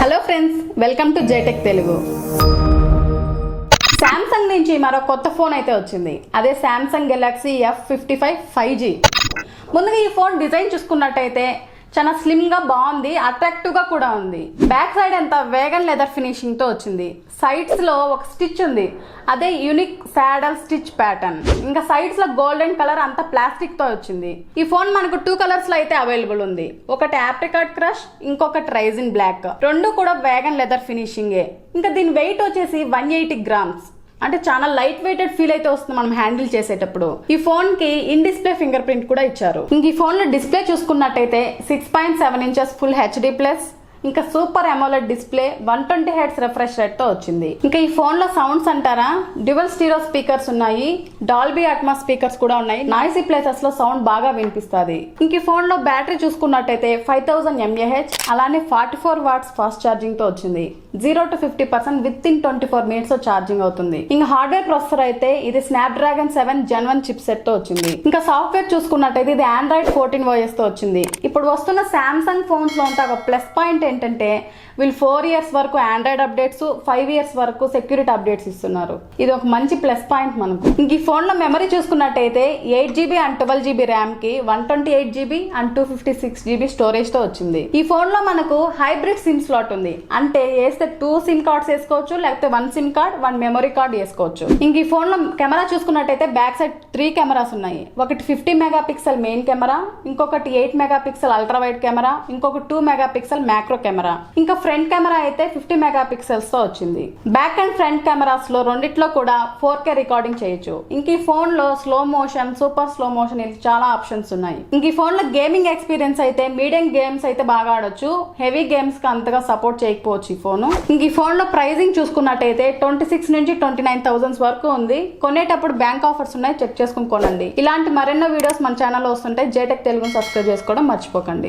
Hello friends welcome to JTech Telugu Samsung నుంచి మరో కొత్త ఫోన్ అయితే వచ్చింది. అదే Samsung Galaxy F fifty five five G ముందుగా ఈ ఫోన్ డిజైన్ చూసుకున్నట్టయితే చాలా స్లిమ్గా బాగుంది అట్రాక్టివ్గా కూడా ఉంది. బ్యాక్ సైడ్ అంతా వేగన్ లెదర్ ఫినిషింగ్తో వచ్చింది. సైడ్స్లో ఒక స్టిచ్ ఉంది. అదే యూనిక్ సాడల్ స్టిచ్ ప్యాటర్న్ ఇంకా సైడ్స్లో గోల్డెన్ కలర్ అంతా ప్లాస్టిక్తో వచ్చింది. ఈ ఫోన్ మనకు టూ కలర్స్లో అయితే అవైలబుల్ ఉంది. ఒకటి ఆప్రికాట్ క్రష్ ఇంకొకటి రైజిన్ బ్లాక్ రెండు కూడా వేగన్ లెదర్ ఫినిషింగే ఇంకా దీని వెయిట్ వచ్చేసి వన్ ఎయిటీ గ్రామ్స్ అంటే చాలా లైట్ వెయిటెడ్ ఫీల్ అయితే వస్తుంది మనం హ్యాండిల్ చేసేటప్పుడు. ఈ ఫోన్కి ఇన్ డిస్ప్లే ఫింగర్ ప్రింట్ కూడా ఇచ్చారు. ఇంక ఈ ఫోన్లో డిస్ప్లే చూసుకున్నట్టయితే six point seven inches full HD plus ఇంకా super AMOLED display one twenty hertz refresh రేట్తో వచ్చింది. ఇంకా ఈ ఫోన్లో సౌండ్స్ అంటారా? డ్యువల్ స్టీరో స్పీకర్స్ ఉన్నాయి డాల్బీ అట్మా స్పీకర్స్ కూడా ఉన్నాయి. నాయిసీ ప్లేసెస్లో సౌండ్ బాగా వినిపిస్తుంది. ఇంక ఈ ఫోన్లో బ్యాటరీ చూసుకున్నట్టయితే ఫైవ్ థౌసండ్ ఎంఏహెచ్ అలానే ఫార్టీ ఫోర్ వాట్స్ ఫాస్ట్ ఛార్జింగ్తో వచ్చింది. Zero to fifty percent with in twenty four minutes charging అవుతుంది. ఇంకా హార్డ్వేర్ ప్రాసెసర్ అయితే ఇది Snapdragon seven gen one chip సెట్తో వచ్చింది. ఇంకా సాఫ్ట్వేర్ చూసుకున్నట్టయితే ఇది ఆండ్రాయిడ్ ఫోర్టీన్ ఓఎస్తో వచ్చింది. ఇప్పుడు వస్తున్న సామ్సంగ్ ఫోన్స్లో ఉంటే ఒక ప్లస్ పాయింట్ ఏంటంటే వీళ్ళు ఫోర్ ఇయర్స్ వరకు ఆండ్రాయిడ్ అప్డేట్స్ ఫైవ్ ఇయర్స్ వరకు సెక్యూరిటీ అప్డేట్స్ ఇస్తున్నారు. ఇది ఒక మంచి ప్లస్ పాయింట్ మనకు. ఇంక ఈ ఫోన్లో మెమరీ చూసుకున్నట్టయితే eight GB and twelve GB ర్యామ్కి one twenty eight GB and two fifty six GB స్టోరేజ్తో వచ్చింది. ఈ ఫోన్లో మనకు హైబ్రిడ్ సిమ్ స్లాట్ ఉంది. అంటే వేస్తే టూ సిమ్ కార్డ్స్ వేసుకోవచ్చు లేకపోతే one SIM card one memory card వేసుకోవచ్చు. ఇంక ఈ ఫోన్లో కెమెరా చూసుకున్నట్టయితే బ్యాక్ సైడ్ త్రీ కెమెరాస్ ఉన్నాయి. ఒకటి fifty megapixel main camera ఇంకొకటి eight megapixel ultra wide camera ఇంకొక two megapixel macro camera. ఇంకా ఫ్రంట్ కెమెరా అయితే ఫిఫ్టీ మెగా పిక్సెల్స్తో వచ్చింది. బ్యాక్ అండ్ ఫ్రంట్ కెమెరాస్లో రెండిట్లో కూడా ఫోర్ కే రికార్డింగ్ చేయొచ్చు. ఇంక ఈ ఫోన్లో slow motion super slow motion ఇది చాలా ఆప్షన్స్ ఉన్నాయి. ఇంక ఈ ఫోన్లో గేమింగ్ ఎక్స్పీరియన్స్ అయితే మీడియం గేమ్స్ అయితే బాగా ఆడొచ్చు. హెవీ గేమ్స్కి అంతగా సపోర్ట్ చేయకపోవచ్చు ఈ ఫోన్. ఇంక ఈ ఫోన్లో ప్రైజింగ్ చూసుకున్నట్టయితే ట్వంటీ సిక్స్ నుంచి ట్వంటీ నైన్ థౌసండ్స్ వరకు ఉంది. కొనేటప్పుడు బ్యాంక్ ఆఫర్స్ ఉన్నాయి చెక్ చేసుకుని కొనండి. ఇలాంటి మరెన్నో వీడియోస్ మన ఛానల్లో వస్తుంటే జేటెక్ తెలుగు సబ్స్క్రైబ్ చేసుకోవడం మర్చిపోకండి.